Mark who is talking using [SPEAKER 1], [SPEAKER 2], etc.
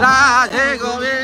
[SPEAKER 1] 라제 고빈